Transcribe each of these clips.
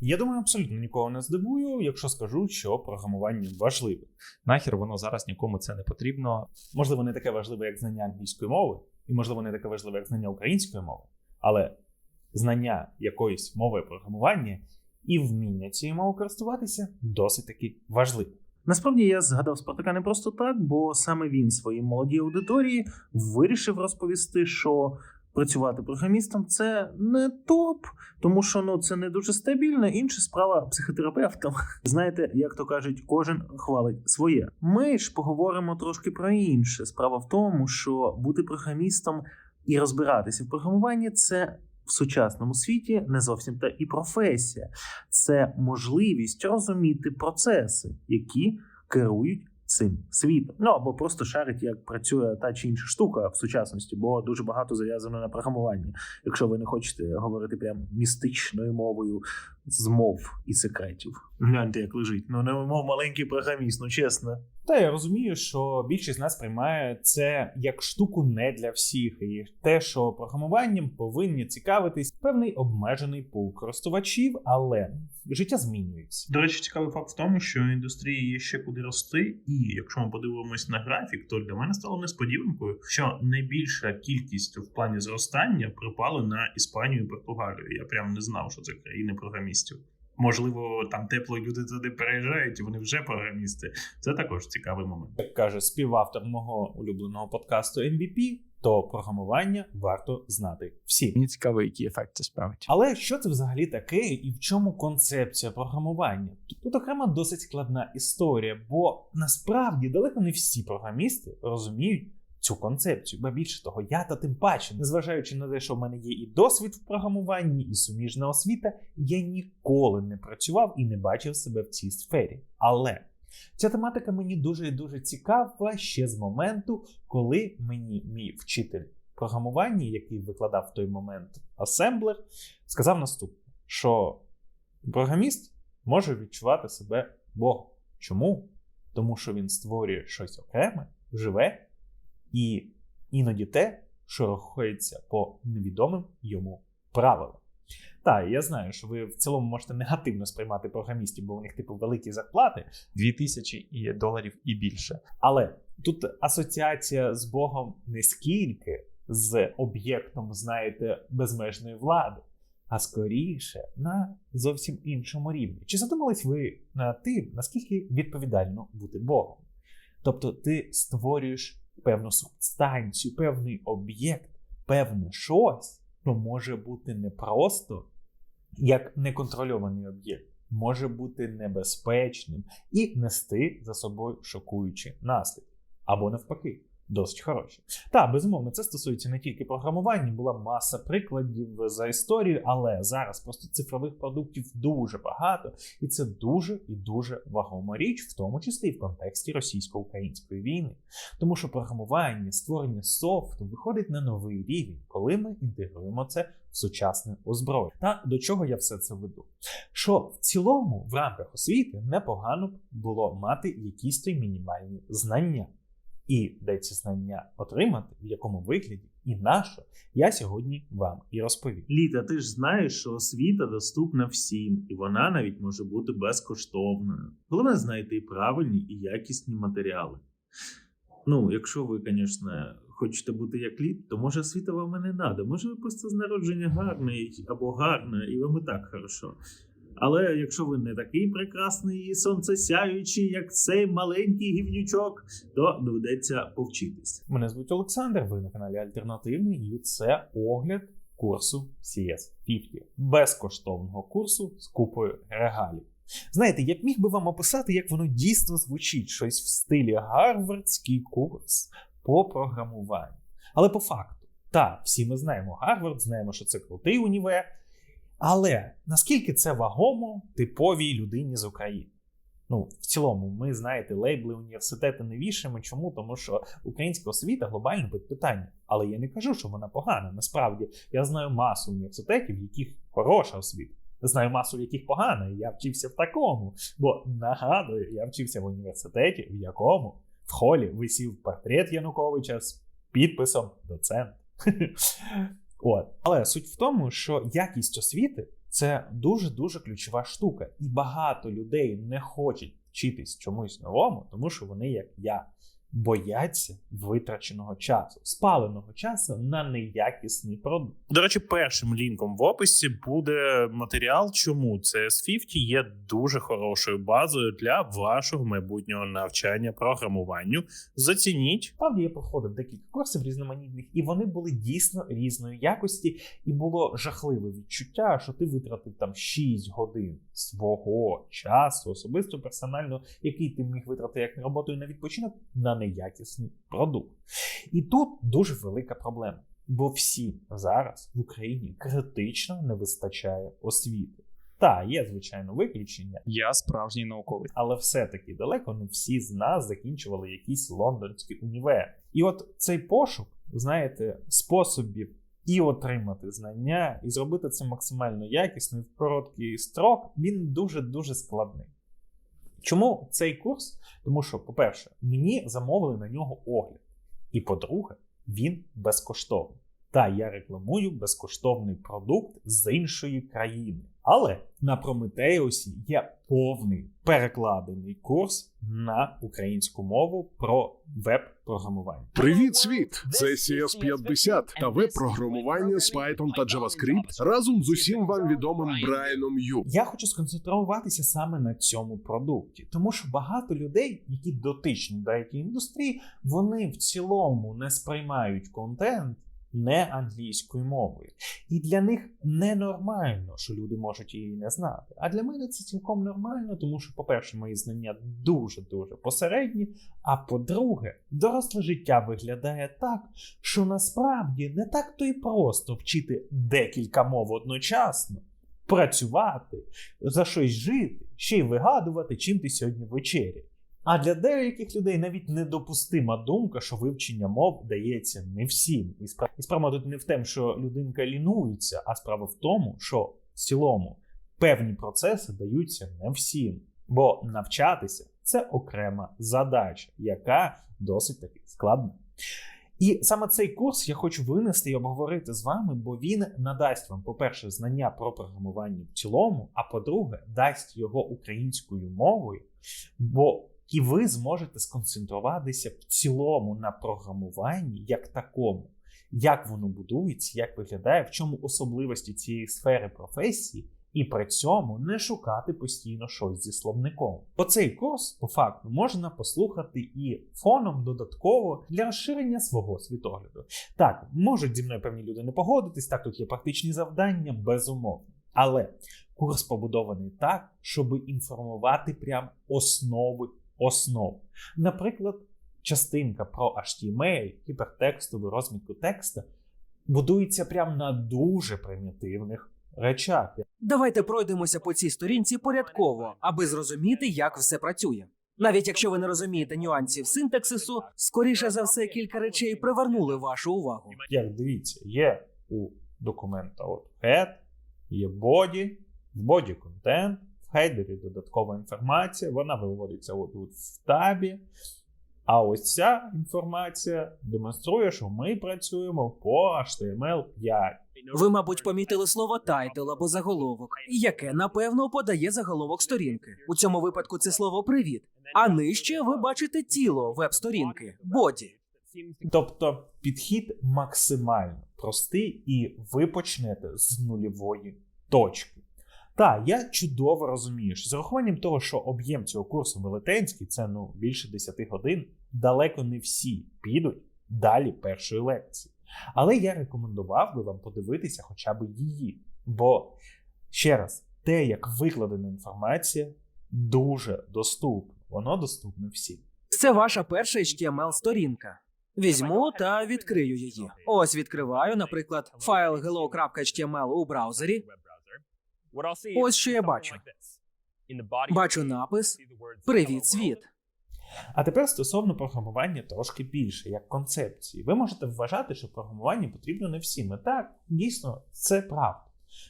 Я думаю, абсолютно нікого не здивую, якщо скажу, що програмування важливе. Нахер воно зараз нікому це не потрібно. Можливо, не таке важливе, як знання англійської мови, і можливо, не таке важливе, як знання української мови, але знання якоїсь мови програмування і вміння цією мовою користуватися досить таки важливе. Насправді я згадав Спартака не просто так, бо саме він своїй молодій аудиторії вирішив розповісти, що працювати програмістом це не топ, тому що ну це не дуже стабільно. Інша справа психотерапевтам. Знаєте, як то кажуть, кожен хвалить своє. Ми ж поговоримо трошки про інше. Справа в тому, що бути програмістом і розбиратися в програмуванні це. В сучасному світі не зовсім та і професія, це можливість розуміти процеси, які керують цим світом. Ну або просто шарить, як працює та чи інша штука в сучасності, бо дуже багато зав'язано на програмуванні. Якщо ви не хочете говорити прям містичною мовою з мов і секретів. Гляньте, як лежить. Ну не мов маленький програміст, ну чесно. Та я розумію, що більшість з нас приймає це як штуку не для всіх, і те, що програмуванням повинні цікавитись певний обмежений пул користувачів, але життя змінюється. До речі, цікавий факт в тому, що індустрії є ще куди рости, і якщо ми подивимось на графік, то для мене стало несподіванкою, що найбільша кількість в плані зростання припала на Іспанію і Португалію. Я прям не знав, що це країни програмістів. Можливо, там тепло люди туди переїжджають, і вони вже програмісти. Це також цікавий момент. Як каже співавтор мого улюбленого подкасту MVP, то програмування варто знати всім. Мені цікаво, які ефекти це справить. Але що це взагалі таке, і в чому концепція програмування? Тут окрема досить складна історія, бо насправді далеко не всі програмісти розуміють. Цю концепцію, бо більше того, я та тим паче, незважаючи на те, що в мене є і досвід в програмуванні, і суміжна освіта, я ніколи не працював і не бачив себе в цій сфері. Але ця тематика мені дуже і дуже цікава ще з моменту, коли мені мій вчитель програмування, який викладав в той момент асемблер, сказав наступне: що програміст може відчувати себе Богом. Чому? Тому що він створює щось окреме, живе і іноді те, що рухається по невідомим йому правилам. Так, я знаю, що ви в цілому можете негативно сприймати програмістів, бо у них типу великі зарплати, 2000 і доларів і більше. але тут асоціація з Богом не скільки з об'єктом, знаєте, безмежної влади, а скоріше на зовсім іншому рівні. Чи задумались ви над тим, наскільки відповідально бути Богом? Тобто ти створюєш певну субстанцію, певний об'єкт, певне щось, то може бути не просто як неконтрольований об'єкт, може бути небезпечним і нести за собою шокуючі наслідки. Або навпаки, досить хороші. Так, безумовно, це стосується не тільки програмування, була маса прикладів за історію, але зараз просто цифрових продуктів дуже багато, і це дуже і дуже вагома річ, в тому числі і в контексті російсько-української війни. Тому що програмування, створення софту виходить на новий рівень, коли ми інтегруємо це в сучасне озброєння. Та до чого я все це веду? Що в цілому в рамках освіти непогано було мати якісь то мінімальні знання. І де ці знання отримати, в якому вигляді і на я сьогодні вам і розповім. Літа, ти ж знаєш, що освіта доступна всім, і вона навіть може бути безкоштовною. Головне знайти правильні і якісні матеріали. Ну, якщо ви, звісно, хочете бути як літ, то може освіта вам і не треба. Може, ви просто з народження гарний або гарна, і вам і так хорошо. Але якщо ви не такий прекрасний і сонцесяючий, як цей маленький гівнючок, то доведеться повчитись. Мене звуть Олександр, ви на каналі Альтернативний, і це огляд курсу CS50. Безкоштовного курсу з купою регалів. Знаєте, я б міг би вам описати, як воно дійсно звучить щось в стилі гарвардський курс по програмуванню. Але по факту, так, всі ми знаємо Гарвард, знаємо, що це крутий універ. Але наскільки це вагомо типовій людині з України? Ну, в цілому, ми знаєте, лейбли університету не вішаємо. Чому? Тому що українська освіта глобально під питання. Але я не кажу, що вона погана. Насправді я знаю масу університетів, в яких хороша освіта. Знаю масу, в яких погана, я вчився в такому. Бо нагадую, я вчився в університеті, в якому в холі висів портрет Януковича з підписом доцент. От. Але суть в тому, що якість освіти Це дуже дуже ключова штука, і багато людей не хочуть вчитись чомусь новому, тому що вони, як я, бояться витраченого часу, спаленого часу на неякісний продукт. До речі, першим лінком в описі буде матеріал, чому CS50 є дуже хорошою базою для вашого майбутнього навчання програмуванню. Зацініть. Справді я проходив декілька курсів різноманітних, і вони були дійсно різної якості, і було жахливе відчуття, що ти витратив там 6 годин свого часу, особисто персонально, який ти міг витратити як на роботу і на відпочинок, на неякісний продукт. І тут дуже велика проблема, бо всім зараз в Україні критично не вистачає освіти. Та є звичайно виключення, Я справжній науковець. але все-таки далеко не всі з нас закінчували якісь лондонські універи. І от цей пошук, знаєте, способів і отримати знання, і зробити це максимально якісно і в короткий строк, він дуже-дуже складний. Чому цей курс? Тому що, по-перше, мені замовили на нього огляд. І по-друге, він безкоштовний. Та я рекламую безкоштовний продукт з іншої країни. Але на Прометеусі є повний перекладений курс на українську мову про веб-програмування. Привіт, світ! Це CS50 та веб-програмування з Python та JavaScript разом з усім вам відомим Брайаном Ю. Я хочу сконцентруватися саме на цьому продукті, тому що багато людей, які дотичні до it індустрії, вони в цілому не сприймають контент не англійською мовою. І для них ненормально, що люди можуть її не знати. А для мене це цілком нормально, тому що, по-перше, мої знання дуже-дуже посередні. А по-друге, доросле життя виглядає так, що насправді не так то і просто вчити декілька мов одночасно, працювати, за щось жити, ще й вигадувати, чим ти сьогодні вечеряєш. А для деяких людей навіть недопустима думка, що вивчення мов дається не всім. І справа, і справа тут не в тому, що людинка лінується, а справа в тому, що в цілому певні процеси даються не всім. Бо навчатися це окрема задача, яка досить таки складна. І саме цей курс я хочу винести і обговорити з вами, бо він надасть вам, по-перше, знання про програмування в цілому, а по-друге, дасть його українською мовою, бо і ви зможете сконцентруватися в цілому на програмуванні як такому, як воно будується, як виглядає, в чому особливості цієї сфери професії, і при цьому не шукати постійно щось зі словником. Бо цей курс, по факту, можна послухати і фоном додатково для розширення свого світогляду. Так, можуть зі мною певні люди не погодитись, так тут є практичні завдання, безумовно. Але курс побудований так, щоб інформувати прям основи основ. Наприклад, частинка про HTML, гіпертекстову розмітку текста будується прямо на дуже примітивних речах. Давайте пройдемося по цій сторінці порядково, аби зрозуміти, як все працює. Навіть якщо ви не розумієте нюансів синтаксису, скоріше за все кілька речей привернули вашу увагу. Як дивіться, є у документа от head, є body, в body контент, в хейдері додаткова інформація, вона виводиться от тут в табі. А ось ця інформація демонструє, що ми працюємо по HTML 5. Ви, мабуть, помітили слово тайтл або заголовок, яке напевно подає заголовок сторінки. У цьому випадку це слово привіт. А нижче ви бачите тіло веб-сторінки боді. Тобто підхід максимально простий, і ви почнете з нульової точки. Так, я чудово розумію, що з урахуванням того, що об'єм цього курсу велетенський, це ну більше 10 годин, далеко не всі підуть далі першої лекції. Але я рекомендував би вам подивитися хоча б її. Бо, ще раз, те, як викладена інформація, дуже доступно. Воно доступне всім. Це ваша перша HTML-сторінка. Візьму та відкрию її. Ось відкриваю, наприклад, файл hello.html у браузері. Ось що я бачу. Бачу напис Привіт, світ. А тепер стосовно програмування трошки більше, як концепції. Ви можете вважати, що програмування потрібно не всім. І так, дійсно, це правда.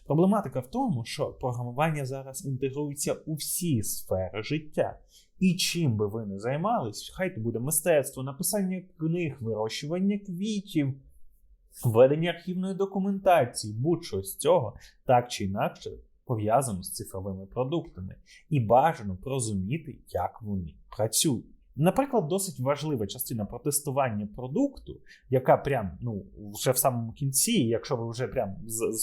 Проблематика в тому, що програмування зараз інтегрується у всі сфери життя. І чим би ви не займались, хай то буде мистецтво, написання книг, вирощування квітів, ведення архівної документації, будь-що з цього, так чи інакше, пов'язану з цифровими продуктами, і бажано порозуміти, як вони працюють. Наприклад, досить важлива частина протестування продукту, яка прям ну вже в самому кінці, якщо ви вже прям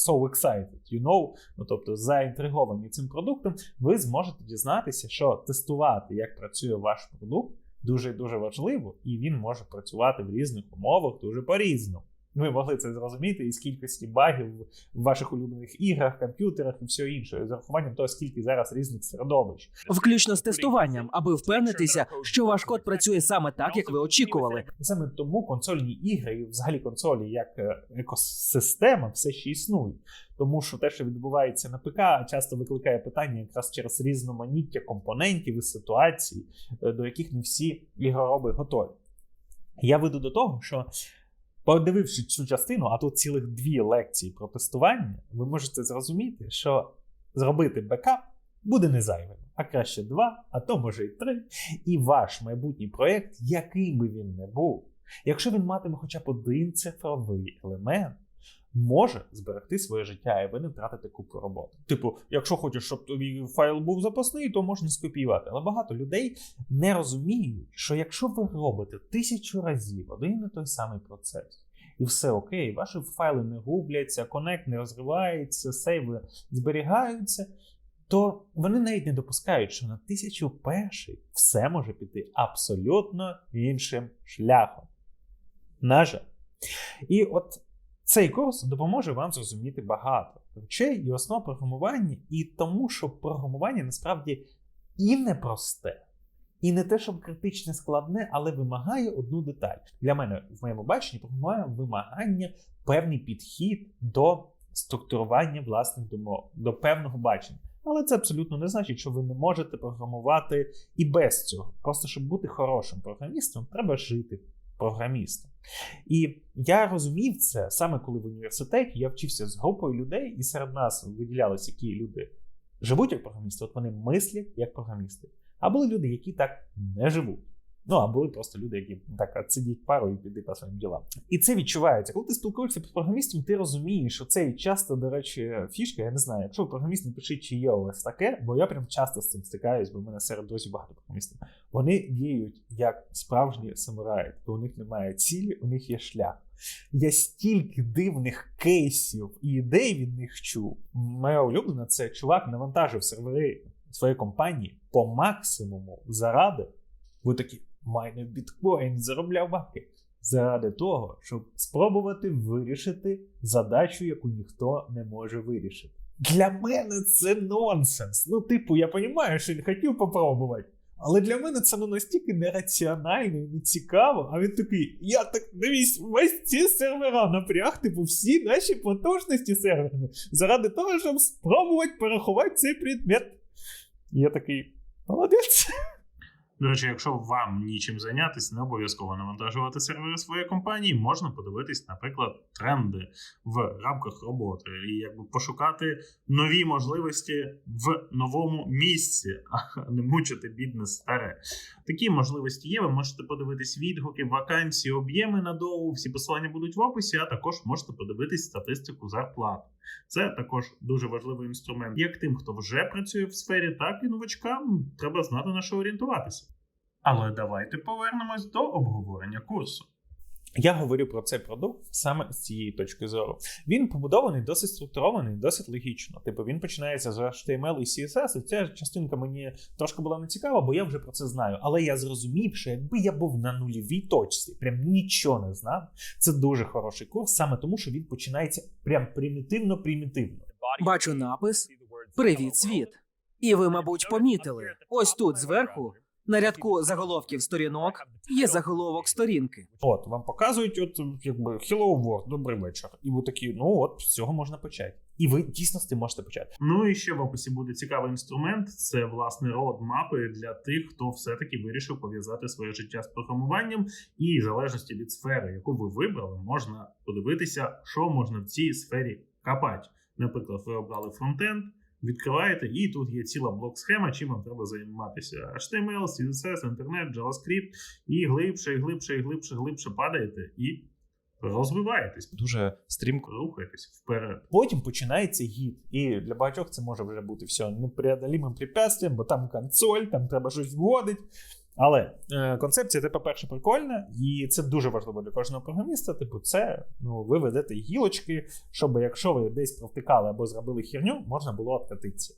so excited, you know, ну тобто заінтриговані цим продуктом, ви зможете дізнатися, що тестувати, як працює ваш продукт, дуже дуже важливо, і він може працювати в різних умовах дуже по-різному. Ви могли це зрозуміти із кількості багів в ваших улюблених іграх, комп'ютерах і все інше, з урахуванням того, скільки зараз різних середовищ. Включно з тестуванням, аби впевнитися, що ваш код працює саме так, як ви очікували. Саме тому консольні ігри і взагалі консолі як е, екосистема все ще існують. Тому що те, що відбувається на ПК, часто викликає питання якраз через різноманіття компонентів і ситуацій, е, до яких не всі ігророби готові. Я веду до того, що подививши цю частину, а тут цілих дві лекції про тестування, ви можете зрозуміти, що зробити бекап буде не зайвим, а краще два, а то може і три. І ваш майбутній проєкт, який би він не був, якщо він матиме хоча б один цифровий елемент, може зберегти своє життя, і ви не втратите купу роботи. Типу, якщо хочеш, щоб твій файл був запасний, то можна скопіювати. Але багато людей не розуміють, що якщо ви робите тисячу разів один і той самий процес, і все окей, ваші файли не губляться, конект не розривається, сейви зберігаються, то вони навіть не допускають, що на тисячу перший все може піти абсолютно іншим шляхом. На жаль. І от цей курс допоможе вам зрозуміти багато речей і основ програмування, і тому, що програмування насправді і непросте, і не те, щоб критичне складне, але вимагає одну деталь. Для мене в моєму баченні програмування вимагання певний підхід до структурування власних думок, до певного бачення. Але це абсолютно не значить, що ви не можете програмувати і без цього. Просто щоб бути хорошим програмістом, треба жити програмістом. І я розумів це саме коли в університеті я вчився з групою людей, і серед нас виділялися які люди живуть як програмісти, от вони мислять як програмісти. А були люди, які так не живуть. Ну, а були просто люди, які так от сидять пару і піди по своїм ділам. І це відчувається. Коли ти спілкуєшся з програмістом, ти розумієш, що це і часто, до речі, фішка. Я не знаю, якщо програміст, напишіть, чи є у вас таке, бо я прям часто з цим стикаюсь, бо в мене серед друзів багато програмістів. Вони діють як справжні самураї, то у них немає цілі, у них є шлях. Я стільки дивних кейсів і ідей від них чув. Моя улюблена це чувак навантажив сервери своєї компанії по максимуму заради. Ви такі майнив біткоін, заробляв бабки. Заради того, щоб спробувати вирішити задачу, яку ніхто не може вирішити. Для мене це нонсенс. Ну, типу, я розумію, що він хотів попробувати. Але для мене це ну настільки нераціонально і нецікаво. А він такий: я так дивись, весь ці сервера напряг, типу, всі наші потужності серверні, заради того, щоб спробувати порахувати цей предмет. Я такий, молодець. До речі, якщо вам нічим зайнятися, не обов'язково навантажувати сервери своєї компанії, можна подивитись, наприклад, тренди в рамках роботи і якби пошукати нові можливості в новому місці, а не мучити бідне старе. Такі можливості є. Ви можете подивитись відгуки, вакансії, об'єми на доу. Всі посилання будуть в описі, а також можете подивитись статистику зарплат. Це також дуже важливий інструмент. Як тим, хто вже працює в сфері, так і новачкам треба знати на що орієнтуватися. Але давайте повернемось до обговорення курсу. Я говорю про цей продукт саме з цієї точки зору. Він побудований досить структурований, досить логічно. Типу він починається з HTML і CSS, і ця частинка мені трошки була не цікава, бо я вже про це знаю. Але я зрозумів, що якби я був на нульовій точці, прям нічого не знав. Це дуже хороший курс, саме тому, що він починається прям примітивно-примітивно. Бачу напис Привіт, світ. І ви, мабуть, помітили. Ось тут зверху, на рядку заголовків сторінок, є заголовок сторінки. От вам показують, от якби Hello World, добрий вечір. І ви такі, ну от з цього можна почати. І ви дійсно з цим можете почати. Ну і ще в описі буде цікавий інструмент. Це власне родмапи для тих, хто все-таки вирішив пов'язати своє життя з програмуванням, і в залежності від сфери, яку ви вибрали, можна подивитися, що можна в цій сфері капати. Наприклад, ви обрали фронтенд. Відкриваєте, і тут є ціла блок-схема, чим вам треба займатися. HTML, CSS, інтернет, JavaScript, і глибше, і глибше, і глибше, глибше падаєте, і розвиваєтесь, Дуже стрімко рухаєтесь вперед. Потім починається гід. І для багатьох це може вже бути все непреодолімим препятствием, бо там консоль, там треба щось вводити. Але е, концепція, це, по-перше, прикольна, і це дуже важливо для кожного програміста. Типу, це ну, ви ведете гілочки, щоб якщо ви десь провтикали або зробили херню, можна було откатитися.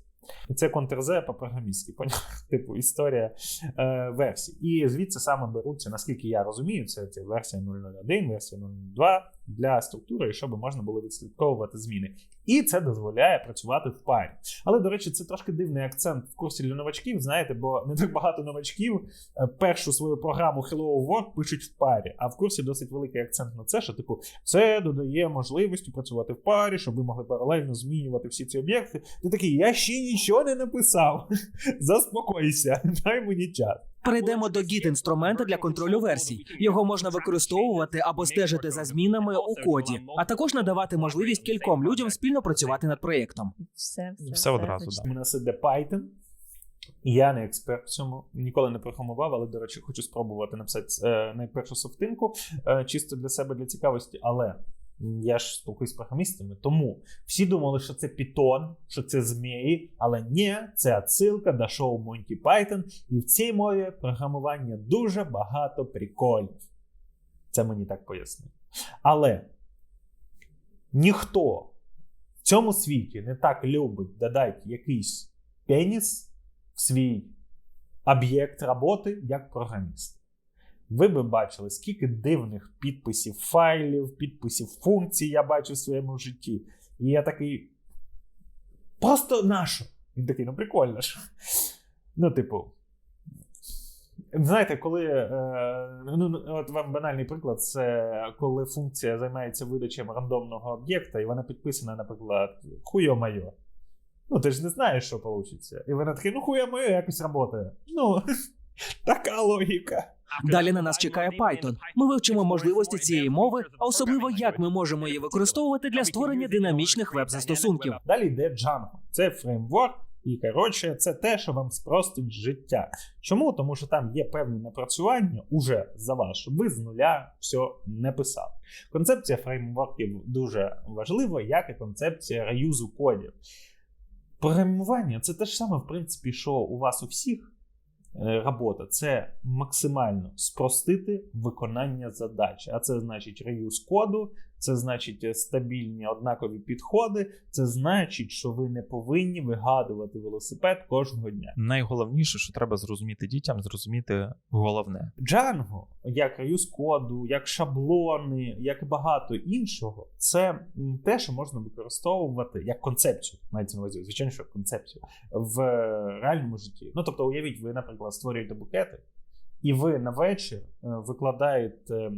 І це контрзе по-програмістськи, типу історія е, версій. І звідси саме беруться, наскільки я розумію, це, це версія 001, версія 002 для структури, щоб можна було відслідковувати зміни. І це дозволяє працювати в парі. Але, до речі, це трошки дивний акцент в курсі для новачків, знаєте, бо не так багато новачків е, першу свою програму Hello World пишуть в парі. А в курсі досить великий акцент на це, що типу це додає можливості працювати в парі, щоб ви могли паралельно змінювати всі ці об'єкти. Ти такий, я ще нічого не написав. Заспокойся, дай мені час. Перейдемо до git інструмента для контролю версій. Його можна використовувати або стежити за змінами у коді, а також надавати можливість кільком людям спільно працювати над проєктом. Все, все, Все одразу, да. У нас іде Python. Я не експерт в цьому, ніколи не програмував, але, до речі, хочу спробувати написати е, найпершу софтинку е, чисто для себе, для цікавості. Але я ж спілкуюсь з програмістами, тому всі думали, що це Python, що це змії, але ні, це отсилка до шоу Monty Python, і в цій мові програмування дуже багато приколів. Це мені так пояснили. Але ніхто в цьому світі не так любить додати якийсь пеніс в свій об'єкт роботи, як програміст. Ви би бачили, скільки дивних підписів файлів, підписів функцій я бачу в своєму житті. І я такий. Просто нащо? Він такий, ну прикольно ж. Ну, типу. Знаєте, коли. Е, ну, ну, от вам банальний приклад, це коли функція займається видачем рандомного об'єкта, і вона підписана, наприклад, хуйо-майо. Ну, ти ж не знаєш, що вийде. І вона такий, ну хуйо-майо якось працює. Ну, така логіка. Далі на нас чекає Python. Ми вивчимо можливості цієї мови, а особливо як ми можемо її використовувати для створення динамічних веб-застосунків. Далі йде Django. Це фреймворк, і коротше, це те, що вам спростить життя. Чому? Тому що там є певні напрацювання уже за вас, щоб ви з нуля все не писали. Концепція фреймворків дуже важлива, як і концепція реюзу кодів. Програмування це те ж саме, в принципі, що у вас у всіх. Е, Робота це максимально спростити виконання задачі. А це значить реюз коду, це значить е, стабільні однакові підходи. Це значить, що ви не повинні вигадувати велосипед кожного дня. найголовніше, що треба зрозуміти дітям, зрозуміти головне. Django, як реюз коду, як шаблони, як і багато іншого, це те, що можна використовувати як концепцію. Мається на увазі, звичайно, що концепцію в е, реальному житті. Ну тобто, уявіть, ви, наприклад, створюєте букети, і ви на вечір е, викладаєте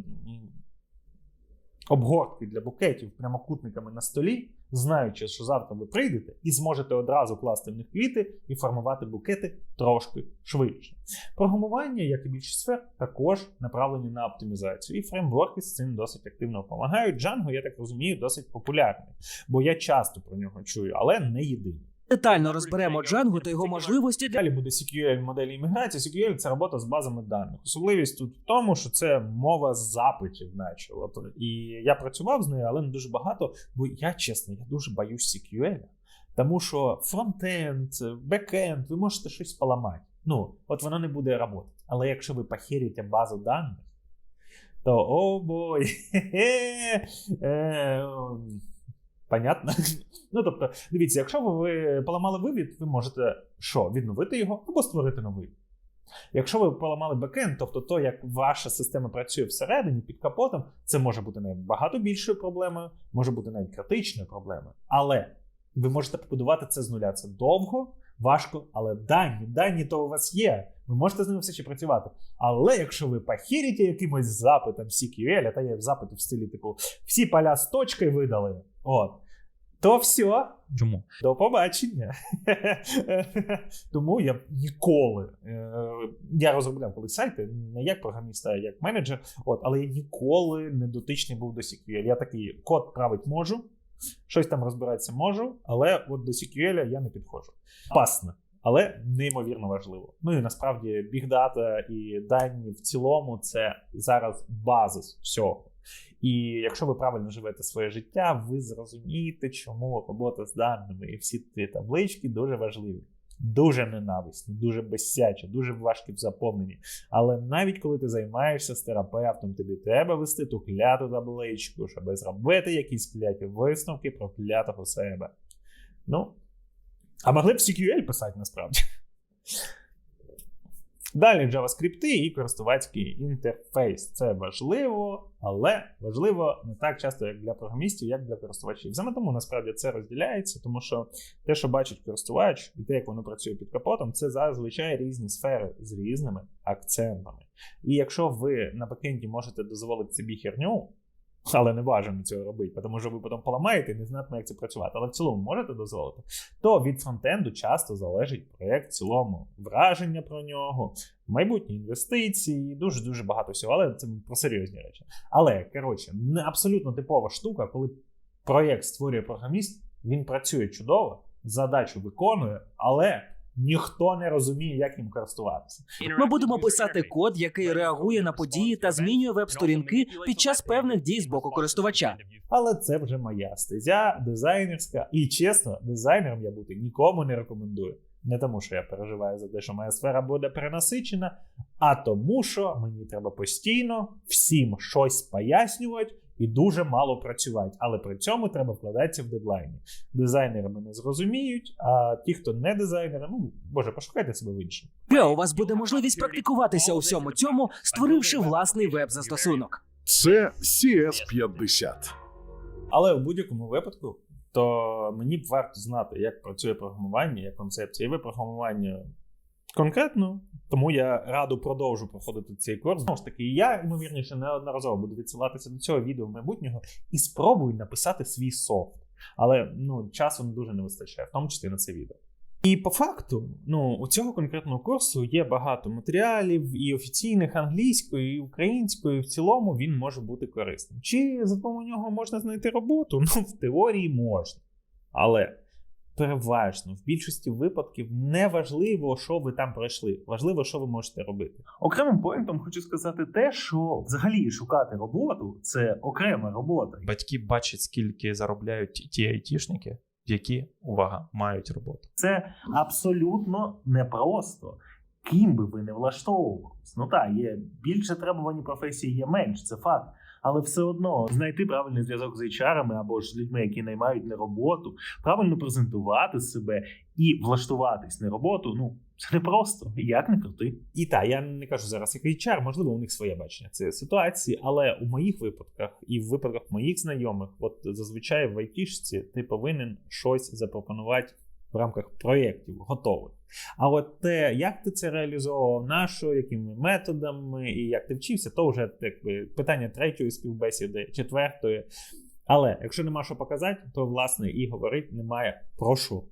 обгортки для букетів прямокутниками на столі, знаючи, що завтра ви прийдете і зможете одразу класти в них квіти і формувати букети трошки швидше. Програмування, як і більшість сфер, також направлені на оптимізацію, і фреймворки з цим досить активно допомагають. Django, я так розумію, досить популярний, бо я часто про нього чую, але не єдиний. Детально розберемо Django та його можливості для Далі буде SQL моделі імміграції. SQL це робота з базами даних. Особливість тут в тому, що це мова запитів, наче. От, і я працював з нею, але не дуже багато, бо я чесно, я дуже боюсь SQL. Тому що фронтенд, бекенд, ви можете щось поламати. Ну, от воно не буде працювати. Але якщо ви похерите базу даних, то о бой. Понятно? Ну, тобто, дивіться, якщо ви поламали вивід, ви можете що, відновити його або створити новий. Якщо ви поламали бекенд, тобто то, як ваша система працює всередині під капотом, це може бути набагато більшою проблемою, може бути навіть критичною проблемою. Але ви можете побудувати це з нуля. Це довго, важко, але дані, дані то у вас є. Ви можете з ними все ще працювати. Але якщо ви похірите якимось запитом SQL, а та є запити в стилі, типу, всі поля з точкою видали, от, то все, Чому? до побачення. Тому я ніколи. е, Я розробляв коли сайти, не як програміст, а як менеджер. От, але я ніколи не дотичний був до SQL. Я такий код править можу, щось там розбиратися можу, але от до SQL я не підходжу. Пасно. Але неймовірно важливо. Ну і насправді бігдата і дані в цілому це зараз базис всього. І якщо ви правильно живете своє життя, ви зрозумієте, чому робота з даними і всі ці таблички дуже важливі. Дуже ненависні, дуже безсячі, дуже важкі в заповненні. Але навіть коли ти займаєшся з терапевтом, тобі треба вести ту кляту табличку, щоб зробити якісь кляті висновки про клятого себе. Ну, а могли б CQL писати насправді. Далі JavaScript і користувацький інтерфейс. Це важливо, але важливо не так часто, як для програмістів, як для користувачів. Саме тому насправді це розділяється, тому що те, що бачить користувач, і те, як воно працює під капотом, це зазвичай різні сфери з різними акцентами. І якщо ви на бекенді можете дозволити собі херню, але не бажано цього робити, тому що ви потім поламаєте і не знатиме, як це працювати. Але в цілому можете дозволити, то від фронтенду часто залежить проєкт в цілому, враження про нього, майбутні інвестиції, дуже дуже багато всього. Але це про серйозні речі. Але коротше, не абсолютно типова штука, коли проєкт створює програміст, він працює чудово, задачу виконує, але. Ніхто не розуміє, як їм користуватися. Ми будемо писати код, який реагує на події та змінює веб-сторінки під час певних дій з боку користувача. Але це вже моя стезя, дизайнерська. І чесно, дизайнером я бути нікому не рекомендую. Не тому, що я переживаю за те, що моя сфера буде перенасичена, а тому, що мені треба постійно всім щось пояснювати і дуже мало працювати. Але при цьому треба вкладатися в дедлайні. Дизайнери мене зрозуміють, а ті, хто не дизайнери, ну боже, пошукайте себе в іншому. Та у вас буде можливість практикуватися у всьому цьому, створивши власний веб-застосунок. Це CS50. Але в будь-якому випадку, то мені б варто знати, як працює програмування, як концепція і веб-програмування конкретно. Тому я радо продовжу проходити цей курс. Знову ж таки, я, ймовірніше, неодноразово буду відсилатися до цього відео майбутнього і спробую написати свій софт. Але ну, часу дуже не вистачає, в тому числі на це відео. І по факту, ну, у цього конкретного курсу є багато матеріалів і офіційних англійською, і українською. І в цілому він може бути корисним. Чи за допомогою нього можна знайти роботу? Ну, в теорії можна. Але переважно в більшості випадків не важливо, що ви там пройшли. Важливо, що ви можете робити. Окремим поінтом хочу сказати те, що взагалі шукати роботу це окрема робота. Батьки бачать, скільки заробляють ті айтішники, які, увага, мають роботу. Це абсолютно непросто. Ким би ви не влаштовувалися. Ну так, є більше требувані професії, є менш, це факт. Але все одно знайти правильний зв'язок з HR або ж з людьми, які наймають на роботу, правильно презентувати себе і влаштуватись на роботу. Ну це не просто, як не крути. І так, я не кажу зараз як HR, можливо, у них своє бачення цієї ситуації, але у моїх випадках і в випадках моїх знайомих, от зазвичай в айтішці ти повинен щось запропонувати в рамках проєктів готових. А от те, як ти це реалізовував, нащо, якими методами і як ти вчився, то вже якби, питання третьої співбесіди, четвертої. Але якщо нема що показати, то власне і говорити немає про що.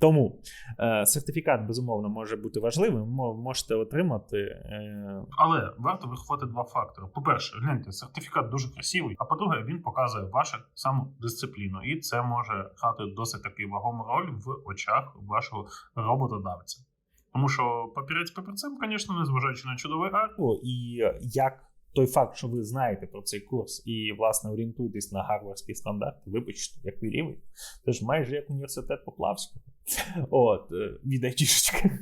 Тому е, сертифікат, безумовно, може бути важливим. Можете отримати. Е, Але варто врахувати два фактори. По-перше, гляньте, сертифікат дуже красивий. А по-друге, він показує вашу самодисципліну, і це може грати досить таки вагому роль в очах вашого роботодавця. Тому що папірець папірцем, звісно, незважаючи на чудовий арт, і як той факт, що ви знаєте про цей курс і, власне, орієнтуєтесь на гарвардський стандарт, вибачте, як ви рівень, це ж майже як університет Поплавського. От, е, від.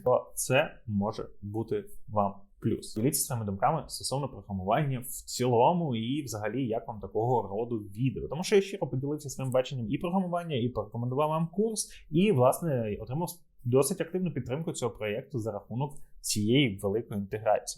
То це може бути вам плюс. Діліться своїми думками стосовно програмування в цілому, і взагалі як вам такого роду відео. Тому що я щиро поділився своїм баченням і програмування, і порекомендував вам курс, і, власне, отримав досить активну підтримку цього проєкту за рахунок цієї великої інтеграції.